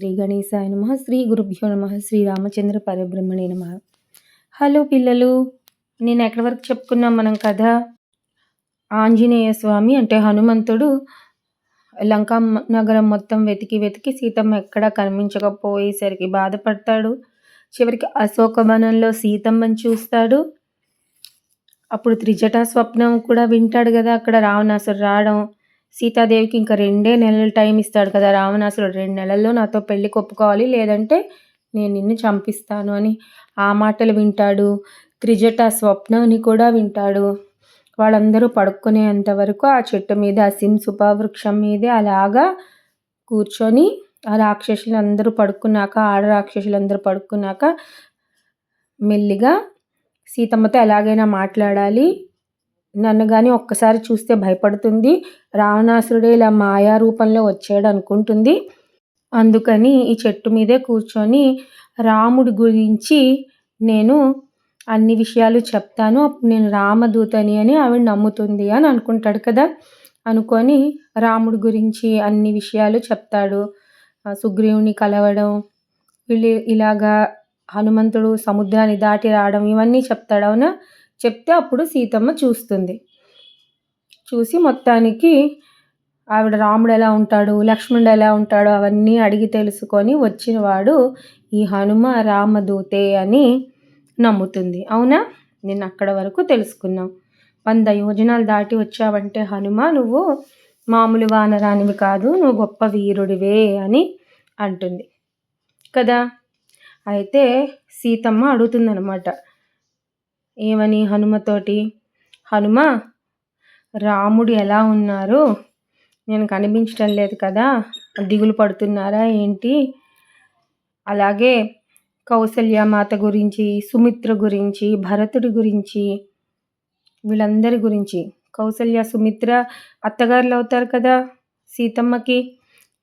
శ్రీ గణేశాయ నమ శ్రీ గురుభ్యో నమ శ్రీ రామచంద్ర పరబ్రహ్మణే నమ. హలో పిల్లలు నేను ఎక్కడి వరకు చెప్పుకున్నాం మనం కథ? ఆంజనేయ స్వామి అంటే హనుమంతుడు లంకా నగరం మొత్తం వెతికి వెతికి సీతమ్మ ఎక్కడా కనిపించకపోయేసరికి బాధపడతాడు. చివరికి అశోకవనంలో సీతమ్మని చూస్తాడు. అప్పుడు త్రిజటా స్వప్నం కూడా వింటాడు కదా అక్కడ రావణాసురు రావడం. సీతాదేవికి ఇంకా రెండే నెలలు టైం ఇస్తాడు కదా రావణాసురుడు. రెండు నెలల్లో నాతో పెళ్ళి కొప్పుకోవాలి లేదంటే నేను నిన్ను చంపిస్తాను అని ఆ మాటలు వింటాడు. త్రిజట స్వప్నాన్ని కూడా వింటాడు. వాళ్ళందరూ పడుకునేంత వరకు ఆ చెట్టు మీద ఆ సింసుప వృక్షం మీదే అలాగా కూర్చొని ఆ రాక్షసులు అందరూ పడుకున్నాక ఆడ రాక్షసులందరూ పడుకున్నాక మెల్లిగా సీతమ్మతో ఎలాగైనా మాట్లాడాలి. నన్ను కానీ ఒక్కసారి చూస్తే భయపడుతుంది. రావణాసురుడే ఇలా మాయా రూపంలో వచ్చాడు అనుకుంటుంది అందుకని ఈ చెట్టు మీదే కూర్చొని రాముడి గురించి నేను అన్ని విషయాలు చెప్తాను. అప్పుడు నేను రామదూతని అని ఆవిడ నమ్ముతుంది అని అనుకుంటాడు కదా. అనుకొని రాముడి గురించి అన్ని విషయాలు చెప్తాడు. సుగ్రీవుని కలవడం వీళ్ళు ఇలాగా హనుమంతుడు సముద్రాన్ని దాటి రావడం ఇవన్నీ చెప్తాడు అవునా? చెప్తే అప్పుడు సీతమ్మ చూస్తుంది. చూసి మొత్తానికి ఆవిడ రాముడు ఎలా ఉంటాడు లక్ష్మణుడు ఎలా ఉంటాడో అవన్నీ అడిగి తెలుసుకొని వచ్చినవాడు ఈ హనుమ రామదూతే అని నమ్ముతుంది. అవునా? నేను అక్కడ వరకు తెలుసుకున్నాం. వంద యోజనాలు దాటి వచ్చావంటే హనుమ నువ్వు మామూలు వానరానివి కాదు నువ్వు గొప్ప వీరుడివే అని అంటుంది. కదా? అయితే సీతమ్మ అడుగుతుందనమాట ఏమని హనుమతోటి? హనుమ రాముడు ఎలా ఉన్నారు? నేను కనిపించడం లేదు కదా? దిగులు పడుతున్నారా ఏంటి? అలాగే కౌసల్య మాత గురించి సుమిత్ర గురించి భరతుడి గురించి వీళ్ళందరి గురించి. కౌసల్య సుమిత్ర అత్తగారులు అవుతారు కదా సీతమ్మకి?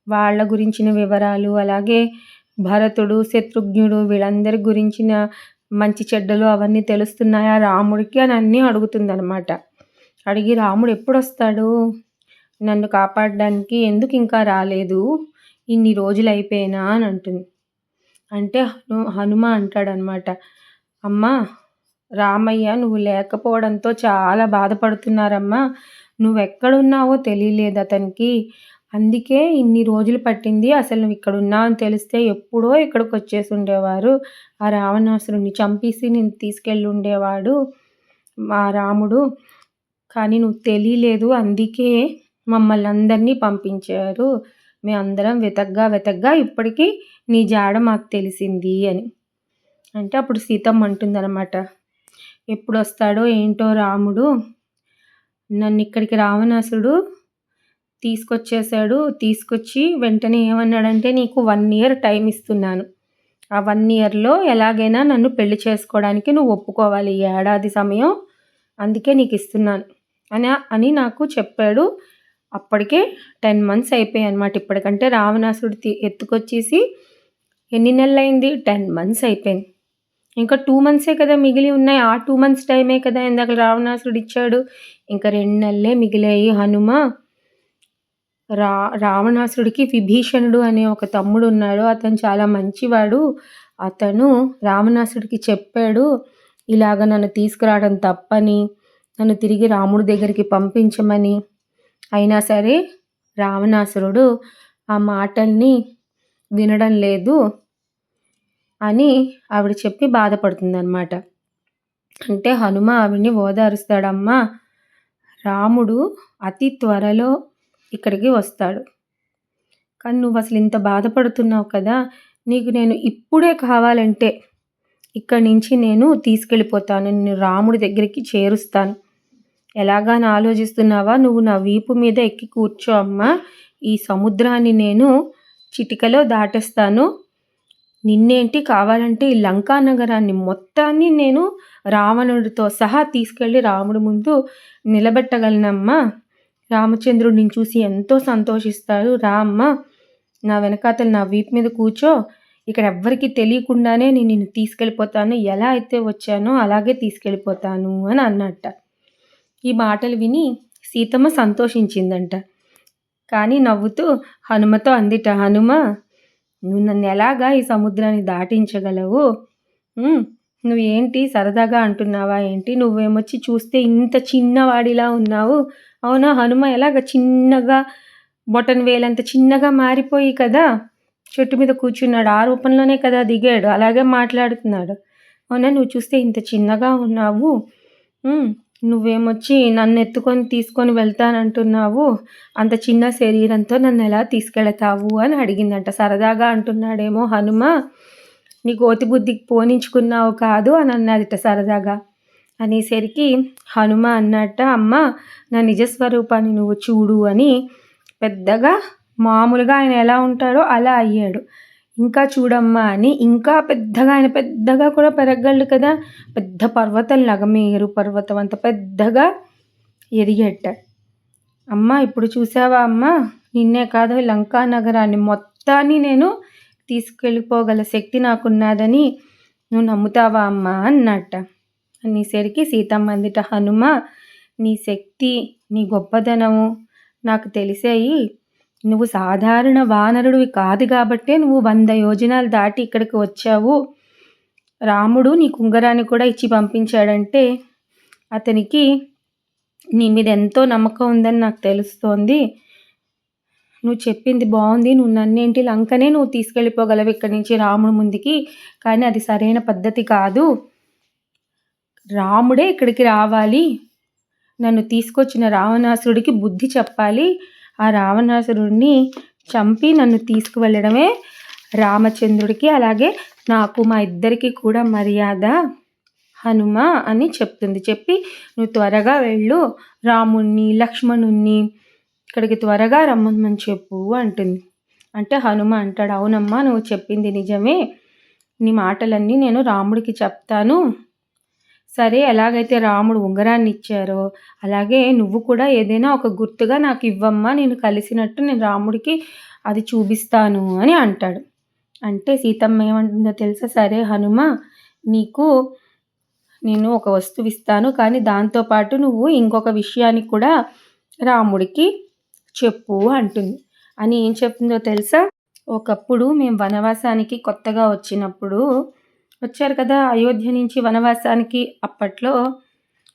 వాళ్ళ గురించిన వివరాలు అలాగే భరతుడు శత్రుఘ్నుడు వీళ్ళందరి గురించిన మంచి చెడ్డలు అవన్నీ తెలుస్తున్నాయా రాముడికి అని అన్నీ అడుగుతుందనమాట అడిగి రాముడు ఎప్పుడు వస్తాడు నన్ను కాపాడడానికి ఎందుకు ఇంకా రాలేదు? ఇన్ని రోజులు అయిపోయినా అని అంటుంది. అంటే హను హనుమ అంటాడనమాట అమ్మా రామయ్య నువ్వు లేకపోవడంతో చాలా బాధపడుతున్నారమ్మా. నువ్వెక్కడున్నావో తెలియలేదు అతనికి. అందుకే ఇన్ని రోజులు పట్టింది అసలు నువ్వు ఇక్కడ ఉన్నావు అని తెలిస్తే ఎప్పుడో ఇక్కడికి వచ్చేసి ఉండేవారు. ఆ రావణాసురుణ్ణి చంపేసి నేను తీసుకెళ్ళి ఉండేవాడు మా రాముడు. కానీ నువ్వు తెలియలేదు అందుకే మమ్మల్ని అందరినీ పంపించారు. మేమందరం వెతగ్గా వెతగ్గా ఇప్పటికీ నీ జాడ మాకు తెలిసింది అని. అంటే అప్పుడు సీతమ్మ అంటుందన్నమాట ఎప్పుడు వస్తాడో ఏంటో రాముడు? నన్ను ఇక్కడికి రావణాసుడు తీసుకొచ్చేసాడు. తీసుకొచ్చి వెంటనే ఏమన్నాడంటే నీకు వన్ ఇయర్ టైం ఇస్తున్నాను. ఆ వన్ ఇయర్లో ఎలాగైనా నన్ను పెళ్ళి చేసుకోవడానికి నువ్వు ఒప్పుకోవాలి. ఈ ఏడాది సమయం అందుకే నీకు ఇస్తున్నాను. అని అని నాకు చెప్పాడు. అప్పటికే టెన్ మంత్స్ అయిపోయాయి అనమాట ఇప్పటికంటే రావణాసుడు ఎత్తుకొచ్చేసి ఎన్ని నెలలు అయింది టెన్ మంత్స్ అయిపోయింది. ఇంకా టూ మంత్సే కదా మిగిలి ఉన్నాయి. ఆ టూ మంత్స్ టైమే కదా ఇందాక రావణాసుడు ఇచ్చాడు. ఇంకా రెండు నెలలే మిగిలాయి. హనుమ రా రావణాసురుడికి విభీషణుడు అనే ఒక తమ్ముడు ఉన్నాడు అతను చాలా మంచివాడు. అతను రావణాసుడికి చెప్పాడు ఇలాగ నన్ను తీసుకురావడం తప్పని నన్ను తిరిగి రాముడి దగ్గరికి పంపించమని. అయినా సరే రావణాసురుడు ఆ మాటల్ని వినడం లేదు అని ఆవిడ చెప్పి బాధపడుతుందన్నమాట. అంటే హనుమ ఆవిడ్ని ఓదారుస్తాడమ్మా. రాముడు అతి త్వరలో ఇక్కడికి వస్తాడు. కానీ నువ్వు అసలు ఇంత బాధపడుతున్నావు కదా నీకు నేను ఇప్పుడే కావాలంటే ఇక్కడి నుంచి నేను తీసుకెళ్ళిపోతాను నేను రాముడి దగ్గరికి చేరుస్తాను. ఎలాగాని ఆలోచిస్తున్నావా? నువ్వు నా వీపు మీద ఎక్కి కూర్చో అమ్మా. ఈ సముద్రాన్ని నేను చిటికలో దాటేస్తాను. నిన్నేంటి కావాలంటే ఈ లంకా నగరాన్ని మొత్తాన్ని నేను రావణుడితో సహా తీసుకెళ్ళి రాముడి ముందు నిలబెట్టగలనమ్మా. రామచంద్రుడు చూసి ఎంతో సంతోషిస్తాడు. రా అమ్మ నా వెనకాతలు నా వీపు మీద కూర్చో. ఇక్కడ ఎవ్వరికీ తెలియకుండానే నేను నిన్ను తీసుకెళ్ళిపోతాను. ఎలా అయితే వచ్చానో అలాగే తీసుకెళ్ళిపోతాను అని అన్నట్ట. ఈ మాటలు విని సీతమ్మ సంతోషించిందంట. కానీ నవ్వుతూ హనుమతో అందిట హనుమ నువ్వు నన్ను ఎలాగా ఈ సముద్రాన్ని దాటించగలవు? నువ్వేంటి సరదాగా అంటున్నావా? ఏంటి? నువ్వేమొచ్చి చూస్తే ఇంత చిన్నవాడిలా ఉన్నావు? అవునా హనుమ? ఎలాగ చిన్నగా బొటన్ వేలంత చిన్నగా మారిపోయి కదా చెట్టు మీద కూర్చున్నాడు. ఆ రూపంలోనే కదా దిగాడు. అలాగే మాట్లాడుతున్నాడు. అవునా? నువ్వు చూస్తే ఇంత చిన్నగా ఉన్నావు. నువ్వేమొచ్చి నన్ను ఎత్తుకొని తీసుకొని వెళ్తానంటున్నావు? అంత చిన్న శరీరంతో నన్ను ఎలా తీసుకెళతావు అని అడిగిందంట. సరదాగా అంటున్నాడేమో హనుమ. నీ కోతి బుద్ధికి పోనించుకున్నావు కాదు అని అన్నదిట సరదాగా. అనేసరికి హనుమ అన్నట్ట అమ్మ నా నిజస్వరూపాన్ని నువ్వు చూడు అని పెద్దగా మామూలుగా ఆయన ఎలా ఉంటాడో అలా అయ్యాడు. ఇంకా చూడమ్మా అని ఇంకా పెద్దగా ఆయన పెద్దగా కూడా పెరగలడు కదా. పెద్ద పర్వతంలాగా మేరు పర్వతం అంత పెద్దగా ఎదిగట్ట అమ్మ ఇప్పుడు చూసావా అమ్మ? నిన్నే కాదు లంకా నగరాన్ని మొత్తాన్ని నేను తీసుకెళ్ళిపోగల శక్తి నాకున్నదని నువ్వు నమ్ముతావా అమ్మా అన్నట్ట. అనేసరికి సీతమ్మ అందిట హనుమ నీ శక్తి నీ గొప్పదనము నాకు తెలిసాయి. నువ్వు సాధారణ వానరుడివి కాదు కాబట్టే నువ్వు వంద యోజనాలు దాటి ఇక్కడికి వచ్చావు. రాముడు నీ కుంగరాన్ని కూడా ఇచ్చి పంపించాడంటే అతనికి నీ మీద ఎంతో నమ్మకం ఉందని నాకు తెలుస్తోంది. నువ్వు చెప్పింది బాగుంది. నువ్వు నన్నేంటి లంకనే నువ్వు తీసుకెళ్ళిపోగలవు ఇక్కడి నుంచి రాముడు ముందుకి. కానీ అది సరైన పద్ధతి కాదు. రాముడే ఇక్కడికి రావాలి. నన్ను తీసుకొచ్చిన రావణాసురుడికి బుద్ధి చెప్పాలి. ఆ రావణాసురుడిని చంపి నన్ను తీసుకువెళ్ళడమే రామచంద్రుడికి అలాగే నాకు మా ఇద్దరికి కూడా మర్యాద. హనుమ అని చెప్తుంది. చెప్పి నువ్వు త్వరగా వెళ్ళు. రాముణ్ణి లక్ష్మణుణ్ణి ఇక్కడికి త్వరగా రమ్మని చెప్పు అంటుంది. అంటే హనుమ అంటాడు అవునమ్మా నువ్వు చెప్పింది నిజమే. నీ మాటలన్నీ నేను రాముడికి చెప్తాను. సరే ఎలాగైతే రాముడు ఉంగరాన్ని ఇచ్చారో అలాగే నువ్వు కూడా ఏదైనా ఒక గుర్తుగా నాకు ఇవ్వమ్మా నేను కలిసినట్టు నేను రాముడికి అది చూపిస్తాను అని అంటాడు. అంటే సీతమ్మ ఏమంటుందో తెలుసా? సరే హనుమ నీకు నేను ఒక వస్తువు ఇస్తాను కానీ దాంతోపాటు నువ్వు ఇంకొక విషయాన్ని కూడా రాముడికి చెప్పు అంటుంది. అని ఏం చెప్తుందో తెలుసా? ఒకప్పుడు మేము వనవాసానికి కొత్తగా వచ్చినప్పుడు వచ్చారు కదా అయోధ్య నుంచి వనవాసానికి. అప్పట్లో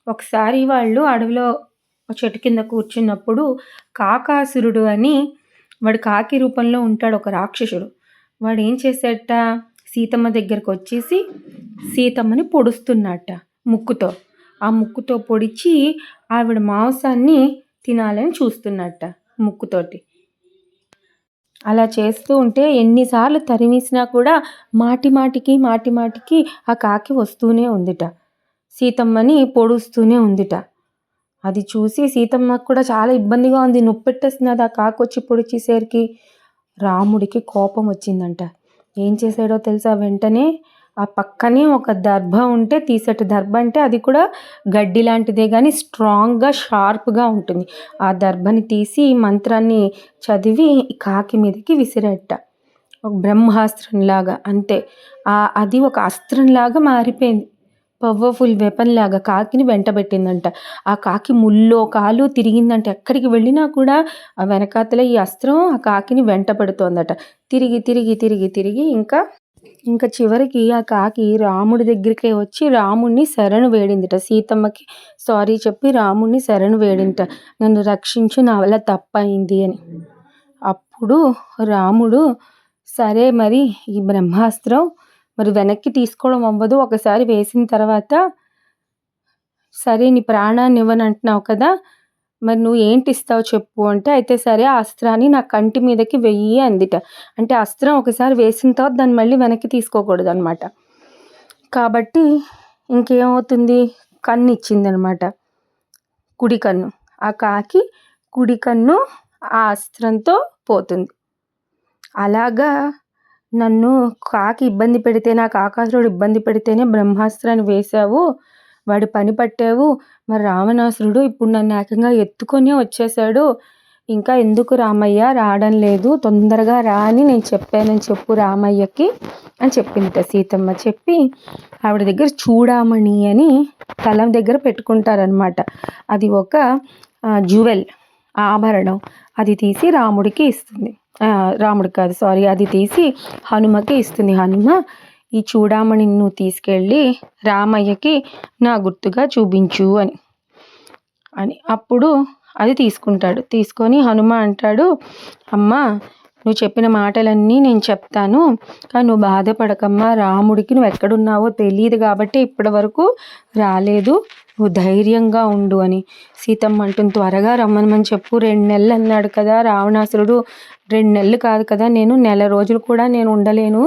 ఒకసారి వాళ్ళు అడవిలో ఒక చెట్టు కింద కూర్చున్నప్పుడు కాకాసురుడు అని వాడు కాకి రూపంలో ఉంటాడు ఒక రాక్షసుడు. వాడు ఏం చేసేట సీతమ్మ దగ్గరకు వచ్చేసి సీతమ్మని పొడుస్తున్నట్ట ముక్కుతో. ఆ ముక్కుతో పొడిచి ఆవిడ మాంసాన్ని తినాలని చూస్తున్నట్ట ముక్కుతోటి. అలా చేస్తూ ఉంటే ఎన్నిసార్లు తరిమేసినా కూడా మాటి మాటికి మాటి మాటికి ఆ కాకి వస్తూనే ఉందిట. సీతమ్మని పొడుస్తూనే ఉందిట. అది చూసి సీతమ్మకు కూడా చాలా ఇబ్బందిగా ఉంది. నొప్పెట్టేస్తున్నది ఆ కాకి వచ్చి పొడిచేసరికి. రాముడికి కోపం వచ్చిందంట. ఏం చేశాడో తెలుసా? వెంటనే ఆ పక్కనే ఒక దర్భ ఉంటే తీసేట దర్భ అంటే అది కూడా గడ్డి లాంటిదే కానీ స్ట్రాంగ్గా షార్ప్గా ఉంటుంది. ఆ దర్భని తీసి మంత్రాన్ని చదివి కాకి మీదకి విసిరేట. ఒక బ్రహ్మాస్త్రంలాగా అంతే. ఆ అది ఒక అస్త్రంలాగా మారిపోయింది. పవర్ఫుల్ వెపన్ లాగా కాకిని వెంటబెట్టిందంట. ఆ కాకి ముల్లో కాలు తిరిగిందంట. ఎక్కడికి వెళ్ళినా కూడా ఆ వెనకాతల ఈ అస్త్రం ఆ కాకిని వెంటబడుతోందట తిరిగి తిరిగి తిరిగి తిరిగి ఇంకా ఇంకా చివరికి ఆ కాకి రాముడి దగ్గరికే వచ్చి రాముడిని శరణు వేడిందిట. సీతమ్మకి సారీ చెప్పి రాముడిని శరణు వేడింట. నన్ను రక్షించు నా వల్ల తప్పయింది అని. అప్పుడు రాముడు సరే మరి ఈ బ్రహ్మాస్త్రం మరి వెనక్కి తీసుకోవడం అవ్వదు. ఒకసారి వేసిన తర్వాత సరే నీ ప్రాణాన్ని ఇవ్వనంటున్నావు కదా మరి నువ్వు ఏంటి ఇస్తావు చెప్పు అంటే అయితే సరే ఆ అస్త్రాన్ని నా కంటి మీదకి వెయ్యి అందిట. అంటే అస్త్రం ఒకసారి వేసిన తర్వాత దాన్ని మళ్ళీ వెనక్కి తీసుకోకూడదు అనమాట కాబట్టి ఇంకేమవుతుంది? కన్ను ఇచ్చిందనమాట కుడి కన్ను. ఆ కాకి కుడి కన్ను ఆ అస్త్రంతో పోతుంది. అలాగా నన్ను కాకి ఇబ్బంది పెడితే నాకు ఆకాశుడు ఇబ్బంది పెడితేనే బ్రహ్మాస్త్రాన్ని వేశావు వాడి పని పట్టావు. మరి రావణాసురుడు ఇప్పుడు నన్ను ఏకంగా ఎత్తుకొని వచ్చేసాడు. ఇంకా ఎందుకు రామయ్య? రావడం లేదు. తొందరగా రా అని నేను చెప్పానని చెప్పు రామయ్యకి అని చెప్పింది సీతమ్మ. చెప్పి ఆవిడ దగ్గర చూడామణి అని తలం దగ్గర పెట్టుకుంటారనమాట అది ఒక జ్యువెల్ ఆభరణం. అది తీసి రాముడికి ఇస్తుంది. రాముడు కాదు సారీ అది తీసి హనుమకి ఇస్తుంది. హనుమ ఈ చూడామణి నువ్వు తీసుకెళ్ళి రామయ్యకి నా గుర్తుగా చూపించు అని. అని. అప్పుడు అది తీసుకుంటాడు. తీసుకొని హనుమ అంటాడు అమ్మ నువ్వు చెప్పిన మాటలన్నీ నేను చెప్తాను. కానీ నువ్వు బాధపడకమ్మా రాముడికి నువ్వు ఎక్కడున్నావో తెలియదు కాబట్టి ఇప్పటి వరకు రాలేదు. నువ్వు ధైర్యంగా ఉండు అని. సీతమ్మ అంటుంది త్వరగా రమ్మనమని చెప్పు. రెండు నెలలు అన్నాడు కదా రావణాసురుడు. రెండు నెలలు కాదు కదా నేను నెల రోజులు కూడా నేను ఉండలేను.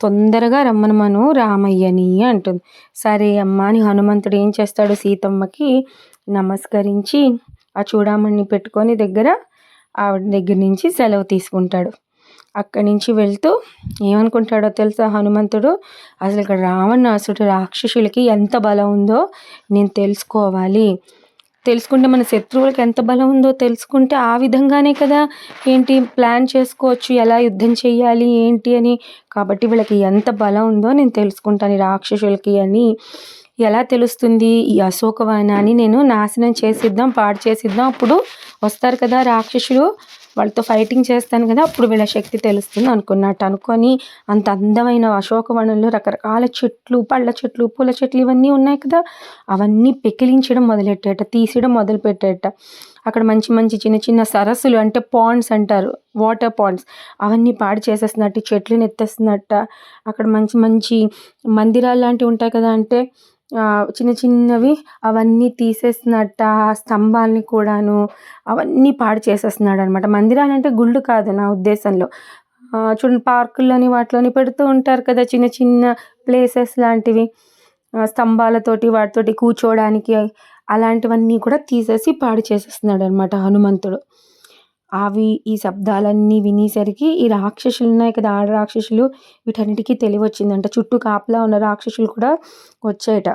తొందరగా రమ్మనమను రామయ్యని అంటుంది. సరే అమ్మ అని హనుమంతుడు ఏం చేస్తాడు? సీతమ్మకి నమస్కరించి ఆ చూడామణిని పెట్టుకొని దగ్గర ఆవిడ దగ్గర నుంచి సెలవు తీసుకుంటాడు. అక్కడి నుంచి వెళ్తూ ఏమనుకుంటాడో తెలుసా హనుమంతుడు? అసలు ఇక్కడ రావణాసుడు రాక్షసులకి ఎంత బలం ఉందో నేను తెలుసుకోవాలి. తెలుసుకుంటే మన శత్రువులకు ఎంత బలం ఉందో తెలుసుకుంటే ఆ విధంగానే కదా ఏంటి ప్లాన్ చేసుకోవచ్చు ఎలా యుద్ధం చేయాలి ఏంటి అని. కాబట్టి వీళ్ళకి ఎంత బలం ఉందో నేను తెలుసుకుంటాను రాక్షసులకి అని. ఎలా తెలుస్తుంది ఈ అశోకవనాన్ని నేను నాశనం చేసిద్దాం పాడు చేసిద్దాం. అప్పుడు వస్తారు కదా రాక్షసులు. వాళ్ళతో ఫైటింగ్ చేస్తాను కదా అప్పుడు వీళ్ళ శక్తి తెలుస్తుంది అనుకున్నట్టు అనుకొని అంత అందమైన అశోకవనంలో రకరకాల చెట్లు పళ్ళ చెట్లు పూల చెట్లు ఇవన్నీ ఉన్నాయి కదా అవన్నీ పెకిలించడం మొదలెట్టేట తీసేయడం మొదలుపెట్టేట. అక్కడ మంచి మంచి చిన్న చిన్న సరస్సులు అంటే పాండ్స్ అంటారు వాటర్ పాండ్స్ అవన్నీ పాడు చేసేస్తున్నట్టు చెట్లను ఎత్తేస్తున్నట్ట అక్కడ మంచి మంచి మందిరాలు లాంటివి ఉంటాయి కదా అంటే చిన్న చిన్నవి అవన్నీ తీసేస్తున్నట్ట ఆ స్తంభాలని కూడాను అవన్నీ పాడు చేసేస్తున్నాడు అనమాట మందిరాలు అంటే గుళ్ళు కాదు నా ఉద్దేశంలో. చూడండి పార్కుల్లోని వాటిలోని పెడుతూ ఉంటారు కదా చిన్న చిన్న ప్లేసెస్ లాంటివి. స్తంభాలతోటి వాటితోటి కూర్చోవడానికి అలాంటివన్నీ కూడా తీసేసి పాడు చేసేస్తున్నాడు అనమాట హనుమంతుడు. అవి ఈ శబ్దాలన్నీ వినేసరికి ఈ రాక్షసులు ఉన్నాయి కదా ఆడ రాక్షసులు వీటన్నిటికీ తెలివి వచ్చిందంట చుట్టూ కాపలా ఉన్న రాక్షసులు కూడా వచ్చాయట.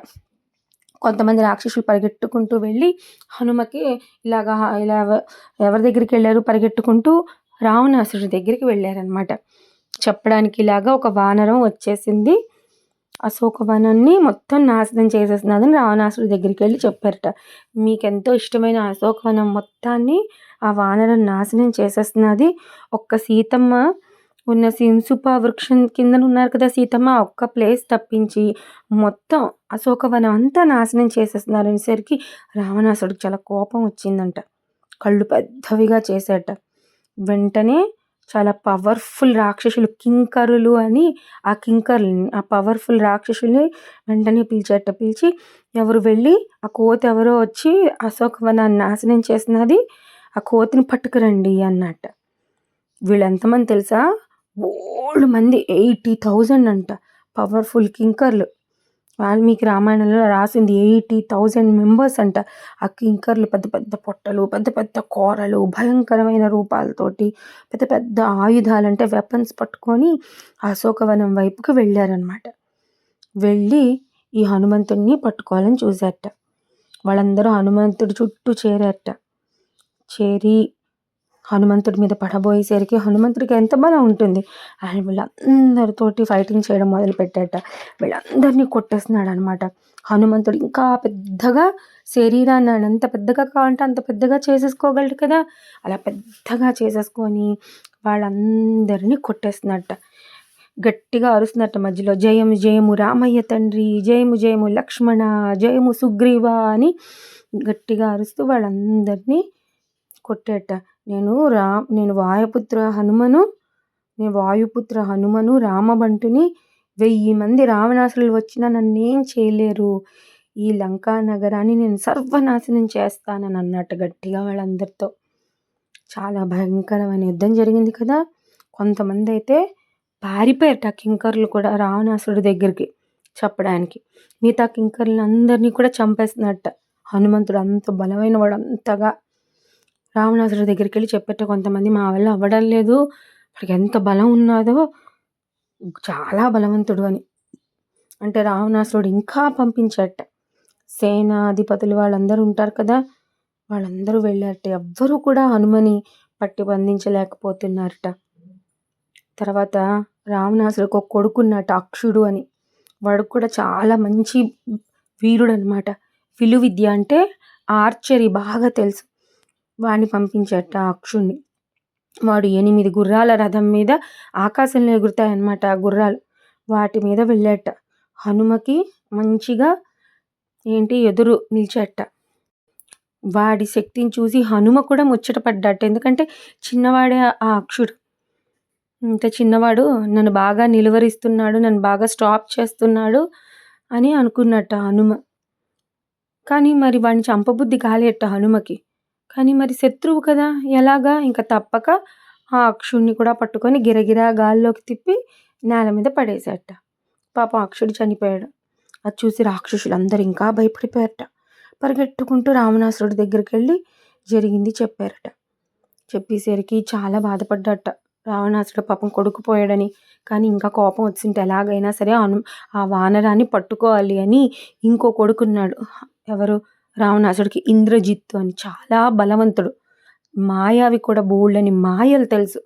కొంతమంది రాక్షసులు పరిగెట్టుకుంటూ వెళ్ళి హనుమకి ఇలాగా ఇలా ఎవరి దగ్గరికి వెళ్ళారు పరిగెట్టుకుంటూ రావణాసుడి దగ్గరికి వెళ్ళారనమాట చెప్పడానికి ఇలాగా ఒక వానరం వచ్చేసింది. అశోకవనాన్ని మొత్తం నాశనం చేసేస్తున్నదని రావణాసుడి దగ్గరికి వెళ్ళి చెప్పారట. మీకెంతో ఇష్టమైన అశోకవనం మొత్తాన్ని ఆ వానరం నాశనం చేసేస్తున్నది. ఒక్క సీతమ్మ ఉన్న సింసుప వృక్షం కింద ఉన్నారు కదా సీతమ్మ ఒక్క ప్లేస్ తప్పించి మొత్తం అశోకవనం అంతా నాశనం చేసేస్తున్నారు అనేసరికి రావణాసుడికి చాలా కోపం వచ్చిందంట. కళ్ళు పెద్దవిగా చేశాట వెంటనే చాలా పవర్ఫుల్ రాక్షసులు కింకరులు అని ఆ కింకర్ని ఆ పవర్ఫుల్ రాక్షసుల్ని వెంటనే పిలిచేట పిలిచి ఎవరు వెళ్ళి ఆ కోతి ఎవరో వచ్చి అశోకవనాన్ని నాశనం చేసినది ఆ కోతిని పట్టుకురండి అన్నట్ట. వీళ్ళు ఎంతమంది తెలుసా? ఓల్డ్ మంది ఎయిటీ థౌజండ్ అంట పవర్ఫుల్ కింకర్లు. వాల్మీకి రామాయణంలో రాసింది ఎయిటీ థౌజండ్ మెంబర్స్ అంట. ఆ కింకర్లు పెద్ద పెద్ద పొట్టలు పెద్ద పెద్ద కూరలు భయంకరమైన రూపాలతోటి పెద్ద పెద్ద ఆయుధాలు అంటే వెపన్స్ పట్టుకొని అశోకవనం వైపుకి వెళ్ళారనమాట వెళ్ళి ఈ హనుమంతుడిని పట్టుకోవాలని చూశారట. వాళ్ళందరూ హనుమంతుడి చుట్టూ చేరారట. చేరి హనుమంతుడి మీద పడబోయేసరికి హనుమంతుడికి ఎంత బలం ఉంటుంది. ఆయన వీళ్ళందరితోటి ఫైటింగ్ చేయడం మొదలుపెట్టాట. వీళ్ళందరినీ కొట్టేస్తున్నాడు అనమాట హనుమంతుడు ఇంకా పెద్దగా శరీరాన్ని అంత పెద్దగా కావాలంటే అంత పెద్దగా చేసేసుకోగలడు కదా. అలా పెద్దగా చేసేసుకొని వాళ్ళందరినీ కొట్టేస్తున్నట్ట. గట్టిగా అరుస్తున్నట్ట మధ్యలో జయము జయము రామయ్య తండ్రి జయము జయము లక్ష్మణ జయము సుగ్రీవ అని గట్టిగా అరుస్తూ వాళ్ళందరినీ కొట్టేట. నేను రా నేను వాయుపుత్ర హనుమను నేను వాయుపుత్ర హనుమను రామబంటుని వెయ్యి మంది రావణాసురులు వచ్చినా నన్నేం చేయలేరు. ఈ లంకా నగరాన్ని నేను సర్వనాశనం చేస్తానని అన్నట్టు గట్టిగా వాళ్ళందరితో. చాలా భయంకరమైన యుద్ధం జరిగింది కదా. కొంతమంది అయితే పారిపోయారట కింకర్లు కూడా రావణాసురుడి దగ్గరికి చెప్పడానికి. మిగతా కింకర్లు అందరినీ కూడా చంపేస్తున్నట్ట. హనుమంతుడు అంత బలమైన వాడు అంతగా. రావణాసురుడి దగ్గరికి వెళ్ళి చెప్పేట కొంతమంది మా వల్ల అవ్వడం లేదు. వాడికి ఎంత బలం ఉన్నదో చాలా బలవంతుడు అని. అంటే రావణాసురుడు ఇంకా పంపించట. సేనాధిపతులు వాళ్ళందరూ ఉంటారు కదా వాళ్ళందరూ వెళ్ళారట. ఎవ్వరూ కూడా హనుమని పట్టి బంధించలేకపోతున్నారట. తర్వాత రావణాసుడికి ఒక కొడుకున్నట అక్షుడు అని. వాడు కూడా చాలా మంచి వీరుడు అనమాట విలు విద్య అంటే ఆర్చరీ బాగా తెలుసు. వాడిని పంపించట అక్షుణ్ణి. వాడు ఎనిమిది గుర్రాల రథం మీద ఆకాశంలో ఎగురుతాయన్నమాట ఆ గుర్రాలు. వాటి మీద వెళ్ళాట. హనుమకి మంచిగా ఏంటి ఎదురు నిలిచేట. వాడి శక్తిని చూసి హనుమ కూడా ముచ్చట పడ్డట్టు ఎందుకంటే చిన్నవాడే ఆ అక్షుడు. ఇంత చిన్నవాడు నన్ను బాగా నిలువరిస్తున్నాడు నన్ను బాగా స్టాప్ చేస్తున్నాడు అని అనుకున్నట్ట హనుమ. కానీ మరి వాడిని చంపబుద్ధి కాలేట హనుమకి. కానీ మరి శత్రువు కదా ఎలాగా? ఇంకా తప్పక ఆ అక్షుడిని కూడా పట్టుకొని గిరగిరా గాల్లోకి తిప్పి నేల మీద పడేశాట పాపం అక్షుడు చనిపోయాడు. అది చూసి రాక్షసులు అందరు ఇంకా భయపడిపోయారట. పరిగెట్టుకుంటూ రావణాసురుడి దగ్గరికి వెళ్ళి జరిగింది చెప్పారట. చెప్పేసరికి చాలా బాధపడ్డట. రావణాసుడు పాపం కొడుకుపోయాడని కానీ ఇంకా కోపం వచ్చింటే ఎలాగైనా సరే అను ఆ వానరాన్ని పట్టుకోవాలి అని ఇంకో కొడుకున్నాడు. ఎవరు? రావణాసుడికి ఇంద్రజిత్తు అని చాలా బలవంతుడు. మాయావి కూడా బోల్డని మాయలు తెలుసు.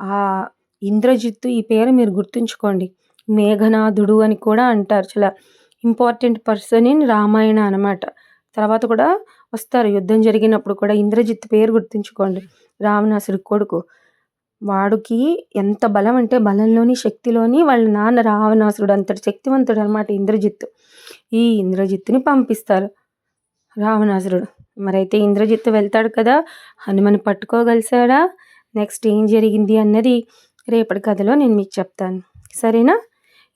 ఆ ఇంద్రజిత్తు ఈ పేరు మీరు గుర్తుంచుకోండి. మేఘనాథుడు అని కూడా అంటారు. చాలా ఇంపార్టెంట్ పర్సన్ ఇన్ రామాయణ అనమాట తర్వాత కూడా వస్తారు. యుద్ధం జరిగినప్పుడు కూడా ఇంద్రజిత్ పేరు గుర్తుంచుకోండి. రావణాసుడి కొడుకు. వాడికి ఎంత బలం అంటే బలంలోని శక్తిలోని వాళ్ళ నాన్న రావణాసురుడు అంతటి శక్తివంతుడు అనమాట ఇంద్రజిత్తు. ఈ ఇంద్రజిత్తుని పంపిస్తారు. రావణాసురుడు. మరైతే ఇంద్రజిత్తు వెళ్తాడు కదా హనుమని పట్టుకోగలిసాడా నెక్స్ట్ ఏం జరిగింది అన్నది రేపటి కథలో నేను మీకు చెప్తాను. సరేనా?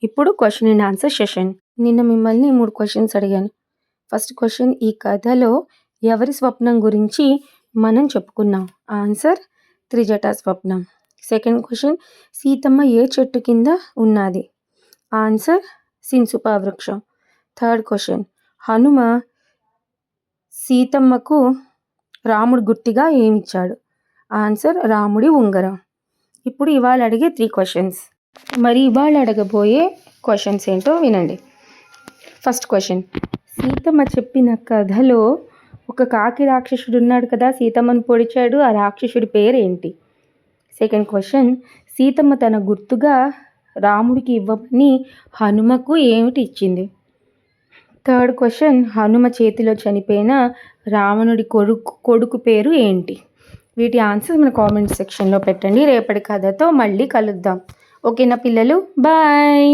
ఇప్పుడు క్వశ్చన్ అండ్ ఆన్సర్ సెషన్ నిన్న మిమ్మల్ని మూడు క్వశ్చన్స్ అడిగాను. ఫస్ట్ క్వశ్చన్ ఈ కథలో ఎవరి స్వప్నం గురించి మనం చెప్పుకున్నాం? ఆన్సర్ త్రిజటా స్వప్నం. సెకండ్ క్వశ్చన్ సీతమ్మ ఏ చెట్టు కింద ఉన్నది? ఆన్సర్ సిన్సుపా వృక్షం. థర్డ్ క్వశ్చన్ హనుమ సీతమ్మకు రాముడు గుర్తిగా ఏమిచ్చాడు? ఆన్సర్ రాముడి ఉంగరం. ఇప్పుడు ఇవాళ అడిగే త్రీ క్వశ్చన్స్ మరి ఇవాళ అడగబోయే క్వశ్చన్స్ ఏంటో వినండి. ఫస్ట్ క్వశ్చన్ సీతమ్మ చెప్పిన కథలో ఒక కాకి రాక్షసుడు ఉన్నాడు కదా సీతమ్మను పొడిచాడు. ఆ రాక్షసుడి పేరు ఏంటి సెకండ్ క్వశ్చన్ సీతమ్మ తన గుర్తుగా రాముడికి ఇవ్వమని హనుమకు ఏమిటి ఇచ్చింది? థర్డ్ క్వశ్చన్ హనుమ చేతిలో చనిపోయిన రావణుడి కొడుకు కొడుకు పేరు ఏంటి? వీటి ఆన్సర్స్ మన కామెంట్ సెక్షన్లో పెట్టండి. రేపటి కథతో మళ్ళీ కలుద్దాం. ఓకేనా పిల్లలు? బాయ్!